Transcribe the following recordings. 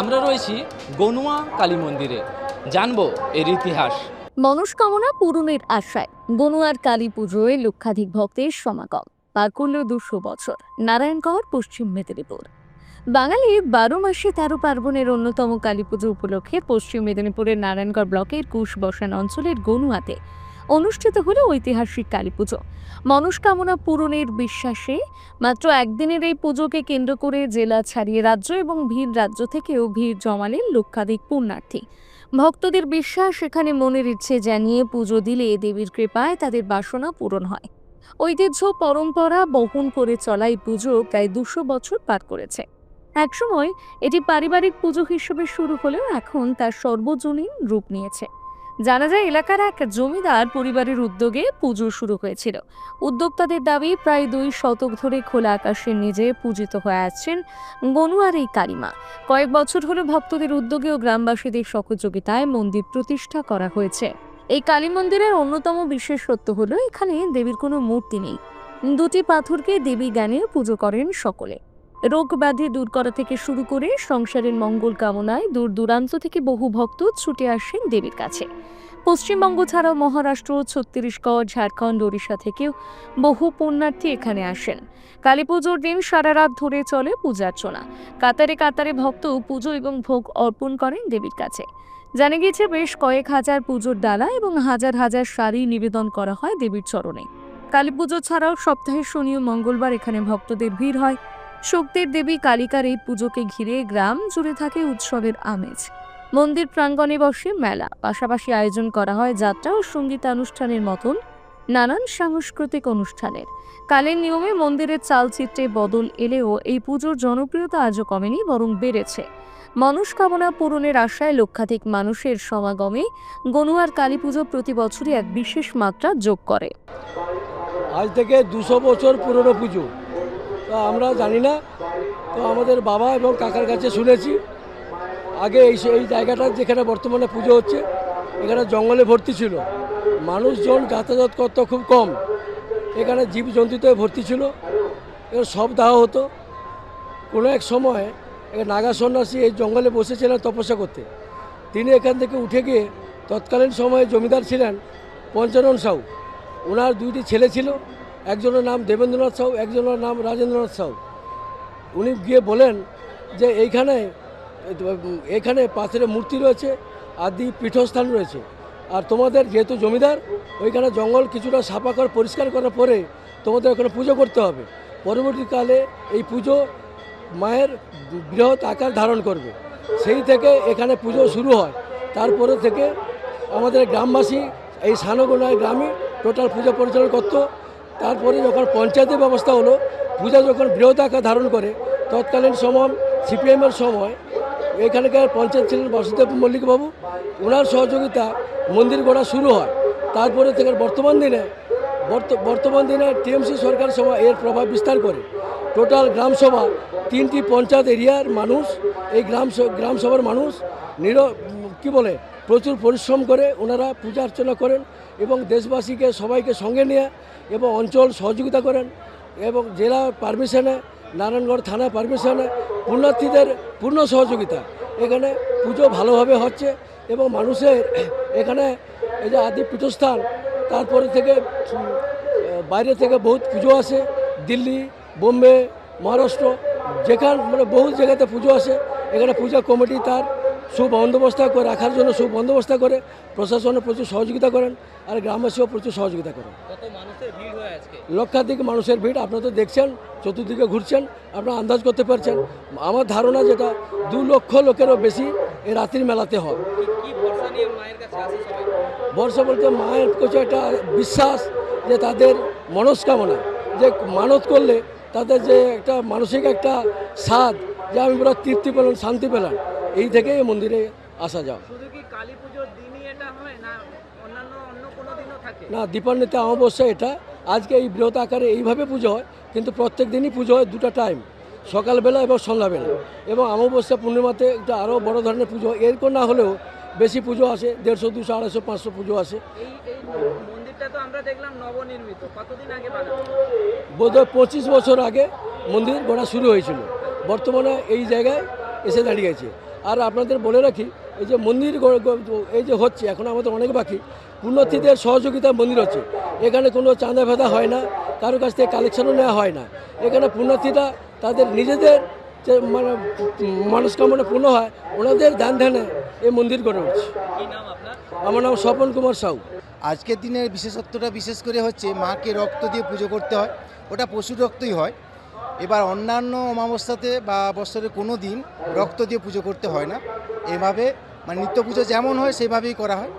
আমরা রয়েছি গনুয়া কালী মন্দিরে। জানব এর ইতিহাস। মনস্কামনা পূরণের আশায় গনুয়ার কালী পুজোয় লক্ষাধিক ভক্তের সমাগম, পার করল দুশো বছর। নারায়ণগড়, পশ্চিম মেদিনীপুর। বাঙালি বারো মাসে তেরো পার্বণের অন্যতম কালী পুজো উপলক্ষে পশ্চিম মেদিনীপুরের নারায়ণগড় ব্লকের কুশ বসান অঞ্চলের গনুয়াতে অনুষ্ঠিত হল ঐতিহাসিক কালী পুজো। মনস্কামনা পূরণের বিশ্বাসে মাত্র একদিনের এই পুজোকে কেন্দ্র করে জেলা ছাড়িয়ে রাজ্য এবং ভিড় রাজ্য থেকেও ভিড় জমালেন লক্ষাধিক পুণ্যার্থী। ভক্তদের বিশ্বাস এখানে মনের ইচ্ছে জানিয়ে পুজো দিলে দেবীর কৃপায় তাদের বাসনা পূরণ হয়। ঐতিহ্য, পরম্পরা বহন করে চলা এই পুজো প্রায় দুশো বছর পার করেছে। একসময় এটি পারিবারিক পুজো হিসেবে শুরু হলেও এখন তার সর্বজনীন রূপ নিয়েছে। জানা যায় এলাকার এক জমিদার পরিবারের উদ্যোগে পুজো শুরু হয়েছিল। উদ্যোক্তাদের দাবি, প্রায় দুই শতক ধরে খোলা আকাশের নিজে পূজিত হয়ে আসছেন গনুয়ার এই কালিমা কয়েক বছর হলো ভক্তদের উদ্যোগে ও গ্রামবাসীদের সহযোগিতায় মন্দির প্রতিষ্ঠা করা হয়েছে। এই কালী মন্দিরের অন্যতম বিশেষত্ব হলো, এখানে দেবীর কোনো মূর্তি নেই। দুটি পাথরকে দেবী জ্ঞানে পুজো করেন সকলে। রোগ ব্যাধি দূর করা থেকে শুরু করে সংসারের মঙ্গল কামনায় দূর দূরান্ত থেকে বহু ভক্ত ছুটে আসেন দেবীর কাছে। পশ্চিমবঙ্গ ছাড়াও মহারাষ্ট্র, ছত্তিশগড়, ঝাড়খণ্ড, ওড়িশা থেকেও বহু পুণ্যার্থী এখানে আসেন। কালী পুজোর দিন সারা রাত ধরে চলে পূজার্চনা কাতারে কাতারে ভক্ত পুজো এবং ভোগ অর্পণ করেন দেবীর কাছে। জানা গিয়েছে বেশ কয়েক হাজার পুজোর ডালা এবং হাজার হাজার শাড়ি নিবেদন করা হয় দেবীর চরণে। কালী পুজো ছাড়াও সপ্তাহে শনি ও মঙ্গলবার এখানে ভক্তদের ভিড় হয়। শক্তির দেবী কালিকার এই পুজোকে ঘিরে গ্রাম জুড়ে থাকে উৎসবের আমেজ। মন্দির প্রাঙ্গণে বসে মেলা, পাশাপাশি আয়োজন করা হয় যাত্রা ও সঙ্গীতানুষ্ঠানের মতন নানান সাংস্কৃতিক অনুষ্ঠানের। কালের নিয়মে মন্দিরের চালচিত্রে বদল এলেও এই পুজোর জনপ্রিয়তা আজও কমেনি, বরং বেড়েছে। মনস্কামনা পূরণের আশায় লক্ষাধিক মানুষের সমাগমে গনুয়ার কালী পুজো প্রতি বছরই এক বিশেষ মাত্রা যোগ করে। আজ থেকে দুশো বছর পুরনো পুজো। আমরা জানি না। তো আমাদের বাবা এবং কাকার কাছে শুনেছি। আগে এই এই জায়গাটা যেখানে বর্তমানে পুজো হচ্ছে, এখানে জঙ্গলে ভর্তি ছিল। মানুষজন যাতায়াত করত খুব কম। এখানে জীবজন্তুতে ভর্তি ছিল। এখানে সব দেওয়া হতো। কোনো এক সময় নাগা সন্ন্যাসী এই জঙ্গলে বসেছিলেন তপস্যা করতে। তিনি এখান থেকে উঠে গিয়ে তৎকালীন সময়ে জমিদার ছিলেন পঞ্চানন সাউ ওনার দুইটি ছেলে ছিল। একজনের নাম দেবেন্দ্রনাথ সাউ একজনের নাম রাজেন্দ্রনাথ সাউ উনি গিয়ে বলেন যে এইখানে এখানে পাথরের মূর্তি রয়েছে, আদি পীঠস্থান রয়েছে। আর তোমাদের যেহেতু জমিদার, ওইখানে জঙ্গল কিছুটা সাফা করে, পরিষ্কার করার পরে তোমাদের ওখানে পুজো করতে হবে। পরবর্তীকালে এই পুজো মায়ের বৃহৎ আকার ধারণ করবে। সেই থেকে এখানে পুজো শুরু হয়। তারপরে থেকে আমাদের গ্রামবাসী, এই সানগোনায় গ্রামে টোটাল পুজো পরিচালনা করতো। তারপরে যখন পঞ্চায়েতের ব্যবস্থা হলো, পূজা যখন বৃহৎ আকার ধারণ করে, তৎকালীন সময়, সিপিএমের সময়, এখানকার পঞ্চায়েত ছিলেন বাসুদেব মল্লিকবাবু, ওনার সহযোগিতা মন্দির গড়া শুরু হয়। তারপরে থেকে বর্তমান দিনে, বর্ত- বর্তমান দিনে টিএমসি সরকার সভা এর প্রভাব বিস্তার করে। টোটাল গ্রামসভা তিনটি পঞ্চায়েত এরিয়ার মানুষ, এই গ্রাম গ্রামসভার মানুষ, নির, কি বলে প্রচুর পরিশ্রম করে ওনারা পূজা অর্চনা করেন এবং দেশবাসীকে সবাইকে সঙ্গে নিয়ে এবং অঞ্চল সহযোগিতা করেন এবং জেলা পারমিশনে, নারায়ণগড় থানা পারমিশনে পুণ্যার্থীদের পূর্ণ সহযোগিতা। এখানে পুজো ভালোভাবে হচ্ছে এবং মানুষের এখানে এই যে আদি পীঠস্থান, তারপরে থেকে বাইরে থেকে বহুত পুজো আসে। দিল্লি, বোম্বে, মহারাষ্ট্র, যেখান মানে বহু জায়গাতে পুজো আসে। এখানে পূজা কমিটি তার সুবন্দোবস্ত করে রাখার জন্য সুবন্দোবস্ত করে প্রশাসনে প্রচুর সহযোগিতা করেন আর গ্রামবাসীও প্রচুর সহযোগিতা করেন। লক্ষাধিক মানুষের ভিড় আপনারা তো দেখছেন চতুর্দিকে ঘুরছেন আপনারা আন্দাজ করতে পারছেন। আমার ধারণা যেটা দু লক্ষ লোকেরও বেশি এই রাত্রির মেলাতে হয়। বর্ষা বলতে মায়ের কাছে একটা বিশ্বাস যে তাদের মনস্কামনা যে মানত করলে তাদের যে একটা মানসিক একটা স্বাদ যে আমি পুরো তৃপ্তি পেলাম শান্তি পেলাম। এই থেকেই এই মন্দিরে আসা যাওয়া শুধু কালী পুজোর দিনই এটা না থাকে? দীপান্বিতে অমাবস্যা এটা। আজকে এই বৃহৎ আকারে এইভাবে পুজো হয় কিন্তু প্রত্যেক দিনই পুজো হয় দুটো টাইম সকালবেলা এবং সন্ধ্যাবেলা। এবং অমাবস্যা পূর্ণিমাতে একটা আরও বড় ধরনের পুজো হয়। এরকম না হলেও বেশি পুজো আসে দেড়শো দুশো আড়াইশো পাঁচশো পুজো আসে। এই এই মন্দিরটা তো আমরা দেখলাম নবনির্মিত। কতদিন আগে বানানো? বোধহয় পঁচিশ বছর আগে মন্দির গড়া শুরু হয়েছিল। বর্তমানে এই জায়গায় এসে দাঁড়িয়েছে আর আপনাদের বলে রাখি এই যে মন্দির এই যে হচ্ছে এখন আমাদের অনেক বাকি। পুণ্যর্থীদের সহযোগিতা মন্দির হচ্ছে। এখানে কোনো চাঁদা ভেদা হয় না কারও কাছ থেকে কালেকশনও নেওয়া হয় না। এখানে পুণ্যার্থীরা তাদের নিজেদের যে মানে মনস্কামনা পূর্ণ হয় ওনাদের ধ্যান ধ্যানে এই মন্দির গড়ে উঠছে। কি নাম আপনার? আমার নাম স্বপন কুমার সাউ। আজকের দিনের বিশেষত্বটা বিশেষ করে হচ্ছে মাকে রক্ত দিয়ে পুজো করতে হয়। ওটা পশুর রক্তই হয়। এবার অন্যান্য অমাবস্যাতে বা বছরের কোনো দিন রক্ত দিয়ে পুজো করতে হয় না। এভাবে মানে নিত্য পুজো যেমন হয়, সেভাবেই করা হয়।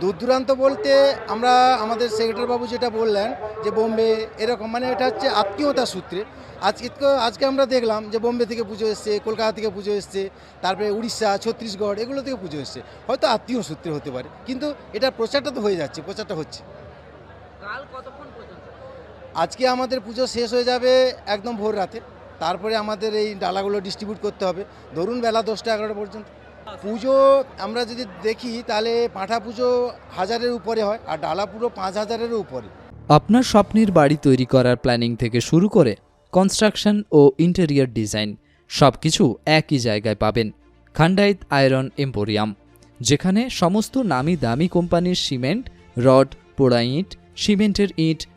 দূর দূরান্ত বলতে আমরা আমাদের সেক্রেটারি বাবু যেটা বললেন যে বোম্বে এরকম মানে এটা হচ্ছে আত্মীয়তার সূত্রে। আজকে আজকে আমরা দেখলাম যে বোম্বে থেকে পুজো এসছে, কলকাতা থেকে পুজো এসছে, তারপরে উড়িষ্যা, ছত্তিশগড় এগুলো থেকে পুজো এসছে। হয়তো আত্মীয় সূত্রে হতে পারে, কিন্তু এটা প্রচারটা তো হয়ে যাচ্ছে, প্রচারটা হচ্ছে। কাল পর্যন্ত আজকে আমাদের পুজো শেষ হয়ে যাবে একদম ভোর রাতে। তারপরে আমাদের এই ডালাগুলো ডিস্ট্রিবিউট করতে হবে। ধরুন বেলা দশটা এগারোটা পর্যন্ত। পুজো আমরা যদি দেখি, তাহলে পাঁঠা পুজো হাজারের উপরে হয় আর ডালা পুরো পাঁচ হাজারেরও উপরে। আপনার স্বপ্নের বাড়ি তৈরি করার প্ল্যানিং থেকে শুরু করে কনস্ট্রাকশন ও ইন্টেরিয়র ডিজাইন সব কিছু একই জায়গায় পাবেন। খান্ডাইত আয়রন এম্পোরিয়াম, যেখানে সমস্ত নামি দামি কোম্পানির সিমেন্ট, রড, পোড়া ইট, সিমেন্টের ইট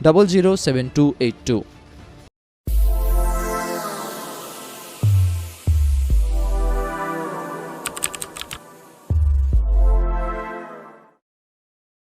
Double zero seven two eight two.